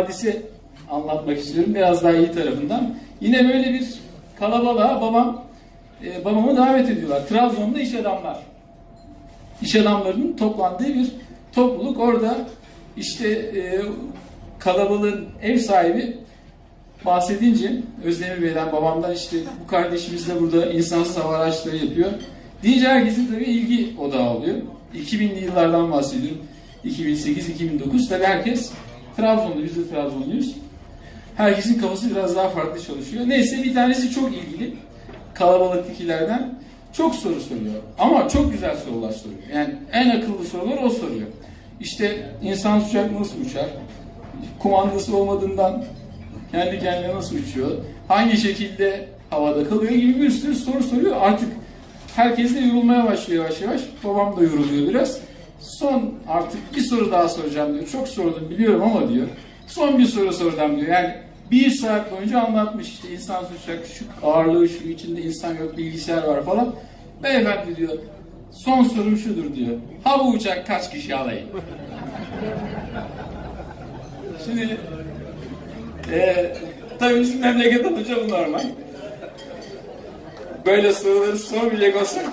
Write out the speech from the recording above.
hadise anlatmak istiyorum biraz daha iyi tarafından. Yine böyle bir kalabalığa babam e, babamı davet ediyorlar. Trabzon'da iş adamlar. İş adamlarının toplandığı bir topluluk. Orada işte e, kalabalığın ev sahibi bahsedince Özdemir Bey'den babamdan işte bu kardeşimiz de burada insansız hava araçları yapıyor. Deyince herkesin tabii ilgi odağı oluyor. 2000'li yıllardan bahsediyorum. 2008-2009 tabii herkes Trabzon'da, biz de Trabzonluyuz. Herkesin kafası biraz daha farklı çalışıyor. Neyse bir tanesi çok ilgili kalabalıktakilerden çok soru soruyor. Ama çok güzel sorular soruyor. Yani en akıllı sorular o soruyor. İşte insan uçak nasıl uçar? Kumandası olmadığından kendi kendine nasıl uçuyor? Hangi şekilde havada kalıyor gibi bir sürü soru soruyor. Artık herkes de yorulmaya başlıyor yavaş yavaş. Babam da yoruluyor biraz. Son artık bir soru daha soracağım diyor. Çok sordum biliyorum ama diyor. Son bir soru soracağım diyor. Yani bir saat boyunca anlatmış işte insan uçak, şu ağırlığı, şu içinde insan yok, bilgisayar var falan. Beyefendi diyor, son sorum şudur diyor. Ha bu uçak kaç kişi alayım? Şimdi e, tabii bizim memleket olunca bu normal. Böyle soruları sormayacak olsak